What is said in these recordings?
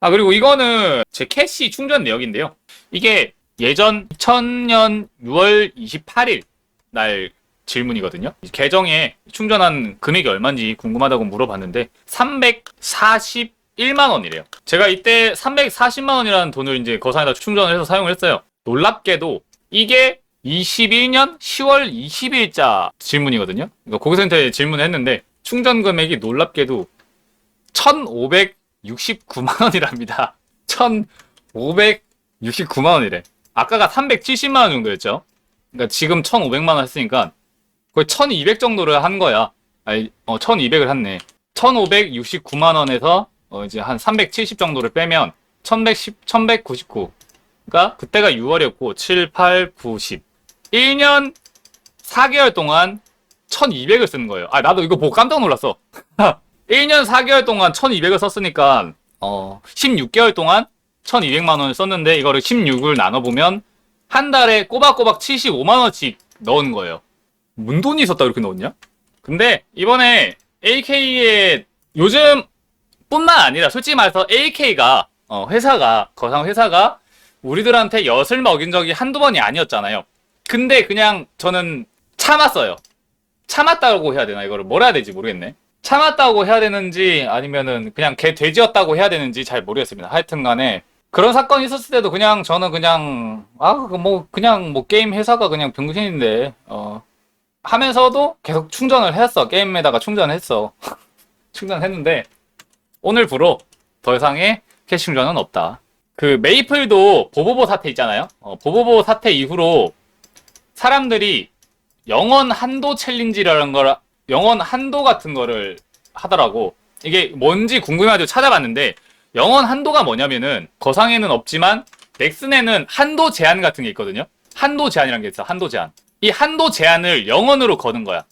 아 그리고 이거는 제 캐시 충전 내역인데요. 이게 예전 2000년 6월 28일 날 질문이거든요. 계정에 충전한 금액이 얼마인지 궁금하다고 물어봤는데 341만 원이래요. 제가 이때 340만 원이라는 돈을 이제 거상에다 충전을 해서 사용을 했어요. 놀랍게도 이게 21년 10월 20일자 질문이거든요. 그러니까 고객센터에 질문했는데 충전 금액이 놀랍게도 1,569만 원이랍니다. 1,569만 원이래. 아까가 370만 원 정도였죠. 그러니까 지금 1,500만 원 했으니까 거의 1,200 정도를 한 거야. 아니, 어, 1,200을 했네. 1,569만 원에서 어, 이제 한 370 정도를 빼면 1,110, 1,199. 그러니까 그때가 6월이었고 7, 8, 9, 10. 1년 4개월 동안 1,200을 쓰는 거예요. 아, 나도 이거 보고 깜짝 놀랐어. 1년 4개월 동안 1,200을 썼으니까 어, 16개월 동안 1,200만 원을 썼는데 이거를 16을 나눠 보면 한 달에 꼬박꼬박 75만 원씩 넣은 거예요. 문 돈이 있었다 이렇게 넣었냐? 근데 이번에 AK의 요즘 뿐만 아니라 솔직히 말해서 AK가 어, 회사가 거상 회사가 우리들한테 엿을 먹인 적이 한두 번이 아니었잖아요. 근데 그냥 저는 참았어요. 참았다고 해야 되나 이거를 뭐라 해야 될지 모르겠네. 참았다고 해야 되는지 아니면은 그냥 개 돼지였다고 해야 되는지 잘 모르겠습니다. 하여튼간에 그런 사건이 있었을 때도 그냥 저는 그냥 아 뭐 그냥 뭐 게임 회사가 그냥 병신인데 어 하면서도 계속 충전을 했어 게임에다가 충전했어 충전했는데 오늘부로 더 이상의 캐시 충전은 없다. 그 메이플도 보보보 사태 있잖아요. 어, 보보보 사태 이후로 사람들이 영원 한도 챌린지라는 걸 영원 한도 같은 거를 하더라고. 이게 뭔지 궁금해가지고 찾아봤는데 영원 한도가 뭐냐면은 거상에는 없지만 넥슨에는 한도 제한 같은 게 있거든요. 한도 제한이라는 게 있어. 한도 제한. 이 한도 제한을 영원으로 거는 거야.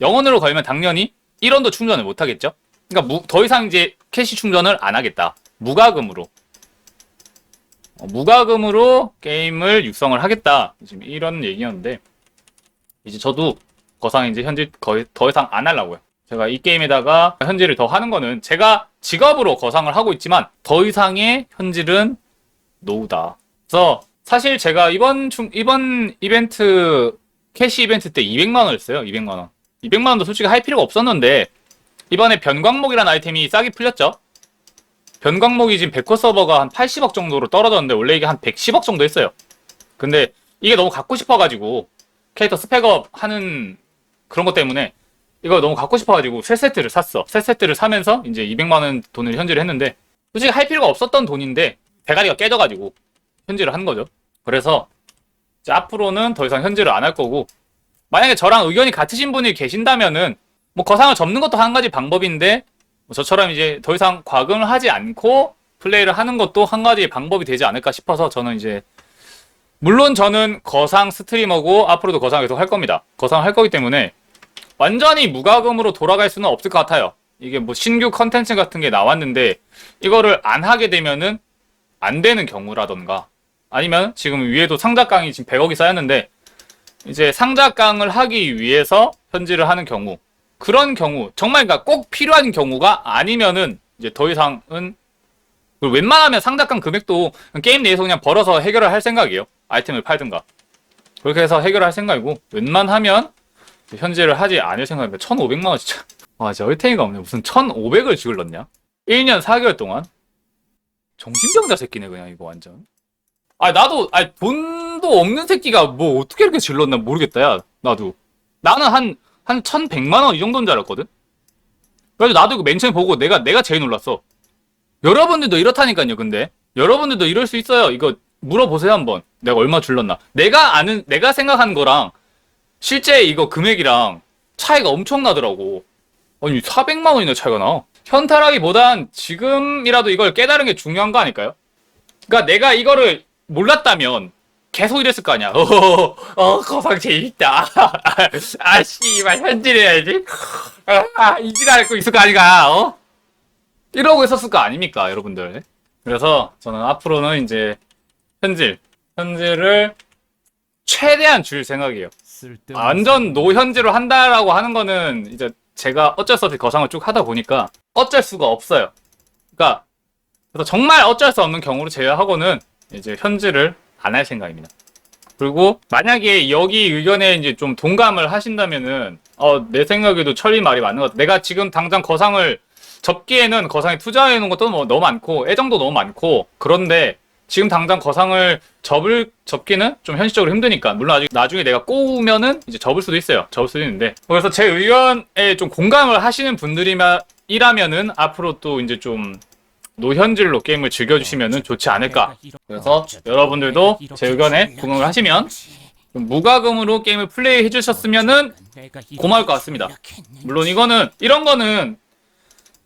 영원으로 걸면 당연히 1원도 충전을 못 하겠죠. 그러니까 무- 더 이상 이제 캐시 충전을 안 하겠다. 무과금으로. 어, 무과금으로 게임을 육성을 하겠다. 지금 이런 얘기였는데 이제 저도 거상 이제 현질 거의 더 이상 안 하려고요. 제가 이 게임에다가 현질을 더 하는 거는 제가 직업으로 거상을 하고 있지만 더 이상의 현질은 노우다. 그래서 사실 제가 이번 중 이번 이벤트 캐시 이벤트 때 200만 원을 써요. 200만 원. 200만 원도 솔직히 할 필요가 없었는데 이번에 변광목이라는 아이템이 싸게 풀렸죠. 변광목이 지금 백호 서버가 한 80억 정도로 떨어졌는데 원래 이게 한 110억 정도 했어요. 근데 이게 너무 갖고 싶어가지고 캐릭터 스펙업 하는 그런 것 때문에 이거 너무 갖고 싶어가지고 새 세트를 샀어. 새 세트를 사면서 이제 200만 원 돈을 현질을 했는데 솔직히 할 필요가 없었던 돈인데 대가리가 깨져가지고 현질을 한 거죠. 그래서 이제 앞으로는 더 이상 현질을 안 할 거고 만약에 저랑 의견이 같으신 분이 계신다면은 뭐 거상을 접는 것도 한 가지 방법인데 뭐 저처럼 이제 더 이상 과금을 하지 않고 플레이를 하는 것도 한 가지 방법이 되지 않을까 싶어서 저는 이제 물론 저는 거상 스트리머고 앞으로도 거상 계속 할 겁니다. 거상 할 거기 때문에 완전히 무과금으로 돌아갈 수는 없을 것 같아요. 이게 뭐 신규 컨텐츠 같은 게 나왔는데 이거를 안 하게 되면은 안 되는 경우라던가 아니면 지금 위에도 상자깡이 지금 100억이 쌓였는데 이제 상자깡을 하기 위해서 현질을 하는 경우 그런 경우 정말 그러니까 꼭 필요한 경우가 아니면은 이제 더 이상은 그리고 웬만하면 상자깡 금액도 게임 내에서 그냥 벌어서 해결을 할 생각이에요. 아이템을 팔든가. 그렇게 해서 해결할 생각이고 웬만하면 현질을 하지 않을 생각입니다. 1,500만 원 진짜. 와, 진짜 얼탱이가 없네. 무슨 1,500을 지을 넣냐? 1년 4개월 동안? 정신병자 새끼네, 그냥 이거 완전. 아, 나도, 아, 돈도 없는 새끼가 뭐 어떻게 이렇게 질렀나 모르겠다, 야. 나도. 나는 한, 한 1,100만 원 이 정도인 줄 알았거든? 그래서 나도 이거 맨 처음에 보고 내가, 내가 제일 놀랐어. 여러분들도 이렇다니까요, 근데. 여러분들도 이럴 수 있어요. 이거 물어보세요, 한번. 내가 얼마 줄렀나. 내가 아는, 내가 생각하는 거랑 실제 이거 금액이랑 차이가 엄청 나더라고. 아니, 400만 원이나 차이가 나. 현타라기보단 지금이라도 이걸 깨달은 게 중요한 거 아닐까요? 그러니까 내가 이거를 몰랐다면 계속 이랬을 거 아니야. 어, 어 거상 재밌다. 아, 씨발, 현질해야지. 아, 이지랄 거 있을 거 아닌가, 어? 이러고 있었을 거 아닙니까, 여러분들. 그래서 저는 앞으로는 이제 현질, 현질을 최대한 줄 생각이에요. 쓸데없는 완전 노현질을 한다라고 하는 거는 이제 제가 어쩔 수 없이 거상을 쭉 하다 보니까 어쩔 수가 없어요. 그러니까 그래서 정말 어쩔 수 없는 경우를 제외하고는 이제 현질을 안할 생각입니다. 그리고 만약에 여기 의견에 이제 좀 동감을 하신다면은 어 내 생각에도 철이 말이 맞는 것 같아. 내가 지금 당장 거상을 접기에는 거상에 투자해 놓은 것도 뭐 너무 많고 애정도 너무 많고 그런데 지금 당장 거상을 접을 접기는 좀 현실적으로 힘드니까 물론 아직 나중에 내가 꼬우면은 이제 접을 수도 있어요. 접을 수도 있는데 그래서 제 의견에 좀 공감을 하시는 분들이라면은 앞으로 또 이제 좀 노현질로 게임을 즐겨주시면은 좋지 않을까. 그래서 여러분들도 제 의견에 공감을 하시면 좀 무과금으로 게임을 플레이 해 주셨으면은 고마울 것 같습니다. 물론 이거는 이런 거는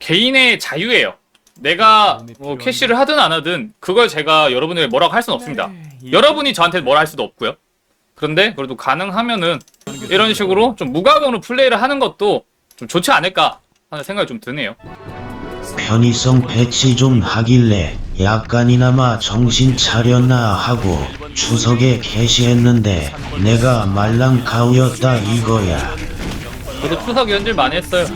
개인의 자유예요. 내가 뭐 캐시를 하든 안 하든 그걸 제가 여러분에게 뭐라고 할 수는 없습니다. 여러분이 저한테 뭐라 할 수도 없고요. 그런데 그래도 가능하면은 이런 식으로 좀 무과금으로 플레이를 하는 것도 좀 좋지 않을까 하는 생각이 좀 드네요. 편의성 패치 좀 하길래 약간이나마 정신 차렸나 하고 추석에 캐시했는데 내가 말랑카우였다 이거야. 저도 추석 연질 많이 했어요.